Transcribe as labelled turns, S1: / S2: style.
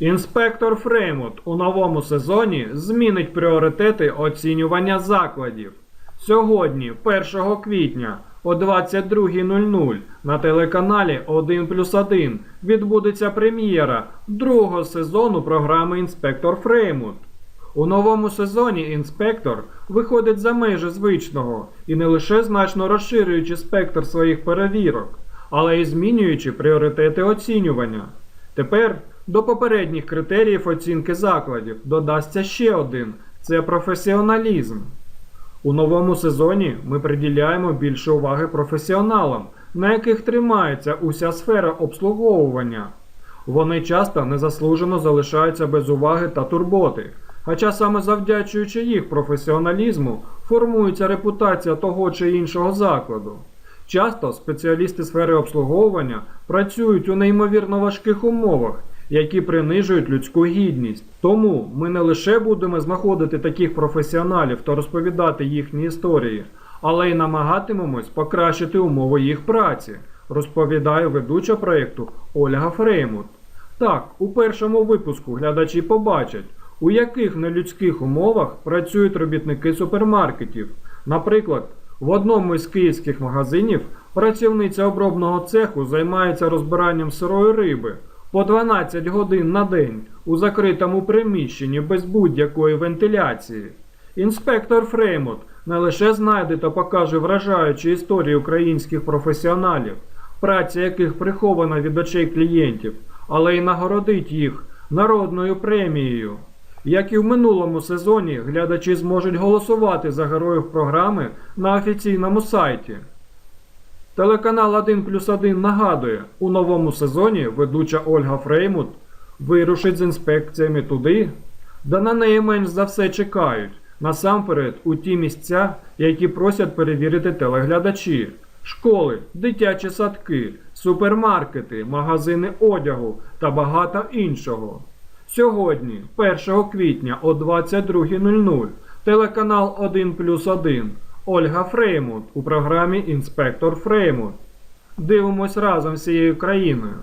S1: Інспектор Фреймут у новому сезоні змінить пріоритети оцінювання закладів. Сьогодні, 1 квітня о 22.00 на телеканалі 1 плюс 1 відбудеться прем'єра другого сезону програми Інспектор Фреймут. У новому сезоні інспектор виходить за межі звичного і не лише значно розширюючи спектр своїх перевірок, але й змінюючи пріоритети оцінювання. Тепер до попередніх критеріїв оцінки закладів додасться ще один це професіоналізм. У новому сезоні ми приділяємо більше уваги професіоналам, на яких тримається уся сфера обслуговування. Вони часто незаслужено залишаються без уваги та турботи, хоча саме завдячуючи їх професіоналізму формується репутація того чи іншого закладу. Часто спеціалісти сфери обслуговування працюють у неймовірно важких умовах, які принижують людську гідність. Тому ми не лише будемо знаходити таких професіоналів та розповідати їхні історії, але й намагатимемось покращити умови їх праці, розповідає ведуча проєкту Ольга Фреймут. Так, у першому випуску глядачі побачать, у яких нелюдських умовах працюють робітники супермаркетів. Наприклад, в одному із київських магазинів працівниця обробного цеху займається розбиранням сирої риби по 12 годин на день у закритому приміщенні без будь-якої вентиляції. Інспектор Фреймут не лише знайде та покаже вражаючі історії українських професіоналів, праця яких прихована від очей клієнтів, але й нагородить їх народною премією. Як і в минулому сезоні, глядачі зможуть голосувати за героїв програми на офіційному сайті. Телеканал 1 плюс 1 нагадує, у новому сезоні ведуча Ольга Фреймут вирушить з інспекціями туди, де на неї менш за все чекають, насамперед у ті місця, які просять перевірити телеглядачі, школи, дитячі садки, супермаркети, магазини одягу та багато іншого. Сьогодні, 1 квітня о 22.00, телеканал 1 плюс 1, Ольга Фреймут у програмі Інспектор Фреймут. Дивимось разом всією країною.